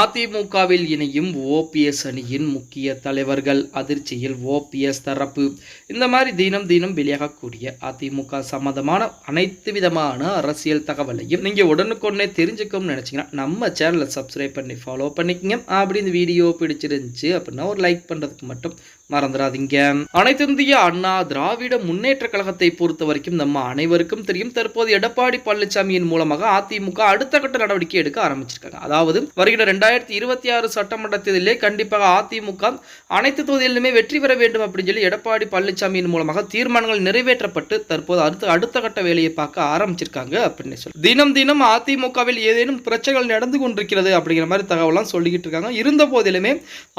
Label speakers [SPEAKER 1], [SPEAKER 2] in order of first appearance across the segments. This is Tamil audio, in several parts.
[SPEAKER 1] அதிமுகவில் இணையும் ஓபிஎஸ் அணியின் முக்கிய தலைவர்கள் அதிர்ச்சியில் ஓபிஎஸ் தரப்பு. இந்த மாதிரி தினம் தினம் வெளியாகக்கூடிய அதிமுக சம்பந்தமான அனைத்து விதமான அரசியல் தகவலையும் நீங்கள் உடனுக்குடனே தெரிஞ்சுக்கணும்னு நினச்சிங்கன்னா நம்ம சேனலை சப்ஸ்கிரைப் பண்ணி ஃபாலோ பண்ணிக்கங்க. அப்படி இந்த வீடியோ பிடிச்சிருந்துச்சு அப்படின்னா ஒரு லைக் பண்ணுறதுக்கு மட்டும் மறந்துடாதீங்க. அனைத்து இந்திய அண்ணா திராவிட முன்னேற்ற கழகத்தை பொறுத்த வரைக்கும் நம்ம அனைவருக்கும் தெரியும். தற்போது எடப்பாடி பழனிசாமியின் மூலமாக அதிமுக அடுத்த கட்ட நடவடிக்கை எடுக்க ஆரம்பிச்சிருக்காங்க. அதாவது வருகிற ரெண்டாயிரத்தி இருபத்தி ஆறு சட்டமன்ற தேர்தலிலே கண்டிப்பாக அதிமுக அனைத்து தொகுதிகளிலுமே வெற்றி பெற வேண்டும் அப்படின்னு சொல்லி எடப்பாடி பழனிசாமியின் மூலமாக தீர்மானங்கள் நிறைவேற்றப்பட்டு தற்போது அடுத்த அடுத்த கட்ட வேலையை பார்க்க ஆரம்பிச்சிருக்காங்க அப்படின்னு சொல்லி. தினம் தினம் அதிமுகவில் ஏதேனும் பிரச்சனைகள் நடந்து கொண்டிருக்கிறது அப்படிங்கிற மாதிரி தகவலாம் சொல்லிக்கிட்டு இருக்காங்க. இருந்த போதிலுமே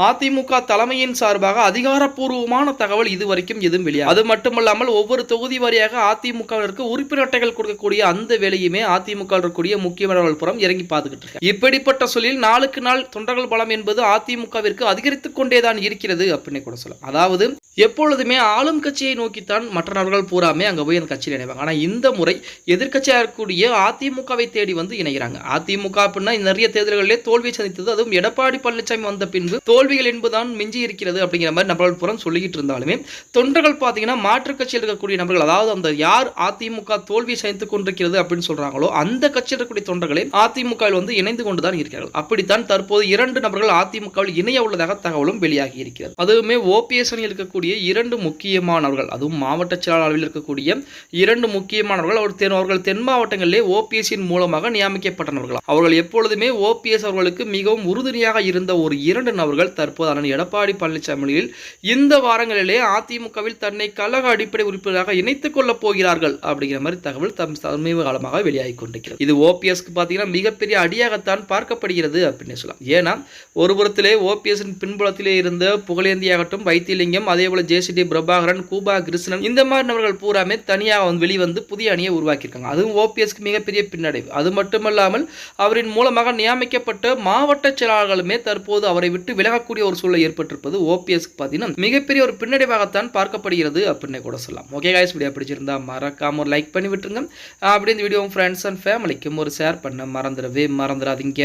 [SPEAKER 1] அதிமுக தலைமையின் சார்பாக அதிகாரப்பூர்வமான தகவல் இதுவரைக்கும் எதுவும் வெளியாக அது மட்டுமல்லாமல் ஒவ்வொரு தொகுதி வாரியாக அதிமுகவிற்கு உறுப்பினர் அட்டைகள் கொடுக்கக்கூடிய அந்த வேலையுமே அதிமுக இருக்கக்கூடிய முக்கியமானவர்கள் புறம் இறங்கி பார்த்துக்கிட்டு இருக்காங்க. இப்படிப்பட்ட சொல்லில் நாளுக்கு நாள் தொண்டர்கள் பலம் என்பது அதிமுகவிற்கு அதிகரித்துக் கொண்டேதான் இருக்கிறது அப்படின்னு கூட சொல்லலாம். அதாவது எப்பொழுதுமே ஆளும் கட்சியை நோக்கித்தான் மற்ற நபர்கள் பூராமே அங்கே போய் அந்த கட்சியில் இணைவாங்க. ஆனால் இந்த முறை எதிர்கட்சியாக இருக்கக்கூடிய அதிமுகவை தேடி வந்து இணைகிறாங்க. அதிமுக அப்படின்னா நிறைய தேர்தல்களிலே தோல்வியை சந்தித்தது அதுவும் எடப்பாடி பழனிசாமி வந்த பின்பு தோல்விகள் என்பதுதான் மிஞ்சி இருக்கிறது அப்படிங்கிற மாதிரி நபர்கள் புறம் சொல்லிக்கிட்டு இருந்தாலுமே தொண்டர்கள் பார்த்தீங்கன்னா மாற்றுக் கட்சியில் இருக்கக்கூடிய நபர்கள் அதாவது அந்த யார் அதிமுக தோல்வியை சந்தித்துக் கொண்டிருக்கிறது அப்படின்னு சொல்றாங்களோ அந்த கட்சியில் இருக்கக்கூடிய தொண்டர்களே அதிமுகவில் வந்து இணைந்து கொண்டுதான் இருக்கிறார்கள். அப்படித்தான் தற்போது இரண்டு நபர்கள் அதிமுகவில் இணைய உள்ளதாக தகவலும் வெளியாகி இருக்கிறது. அதுவுமே ஓபிஎஸ் அணியில் இருக்கக்கூடிய இருக்கக்கூடிய இரண்டு முக்கியமானவர்கள் அதுவும் மாவட்ட செயலாளர் அளவில் இருக்கக்கூடிய இரண்டு முக்கியமானவர்கள் அவர் தென் அவர்கள் தென் மாவட்டங்களிலே ஓபிஎஸ்சின் மூலமாக நியமிக்கப்பட்டவர்கள் அவர்கள் எப்பொழுதுமே ஓபிஎஸ் அவர்களுக்கு மிகவும் உறுதுணையாக இருந்த ஒரு இரண்டு நபர்கள் தற்போது அண்ணன் எடப்பாடி பழனிசாமியில் இந்த வாரங்களிலே அதிமுகவில் தன்னை கழக அடிப்படை உறுப்பினராக இணைத்துக் கொள்ளப் போகிறார்கள் அப்படிங்கிற மாதிரி தகவல் தம் சமீப காலமாக வெளியாகி கொண்டிருக்கிறது. இது ஓபிஎஸ்க்கு பார்த்தீங்கன்னா மிகப்பெரிய அடியாகத்தான் பார்க்கப்படுகிறது அப்படின்னு சொல்லலாம். ஏன்னா ஒரு புறத்திலே ஓபிஎஸ்ஸின் பின்புலத்திலே இருந்த புகழேந்தியாகட்டும் வைத்தியலிங்கம் அதே போல ஜேசிடி பிரபாகரன் கூபா கிருஷ்ணன் இந்த மாதிரி நபர்கள் பூராமே தனியாக வந்து வெளிவந்து புதிய அணியை உருவாக்கியிருக்காங்க. அதுவும் ஓபிஎஸ்க்கு மிகப்பெரிய பின்னடைவு. அது மட்டுமல்லாமல் அவரின் மூலமாக நியமிக்கப்பட்ட மாவட்ட செயலாளர்களுமே தற்போது அவரை விட்டு விலகக்கூடிய ஒரு சூழல் ஏற்பட்டிருப்பது ஓபிஎஸ்க்கு பார்த்தீங்கன்னா மிகப்பெரிய ஒரு பின்னடைவாகத்தான் பார்க்கப்படுகிறது அப்படின்னு கூட சொல்லலாம். ஓகே காய்ஸ் வீடியோ பிடிச்சிருந்தா மறக்காம ஒரு லைக் பண்ணி விட்டுருங்க. அப்படி இந்த வீடியோ ஃப்ரெண்ட்ஸ் அண்ட் ஃபேமிலிக்கும் ஒரு ஷேர் பண்ண மறந்துடவே மறந்துடாதீங்க.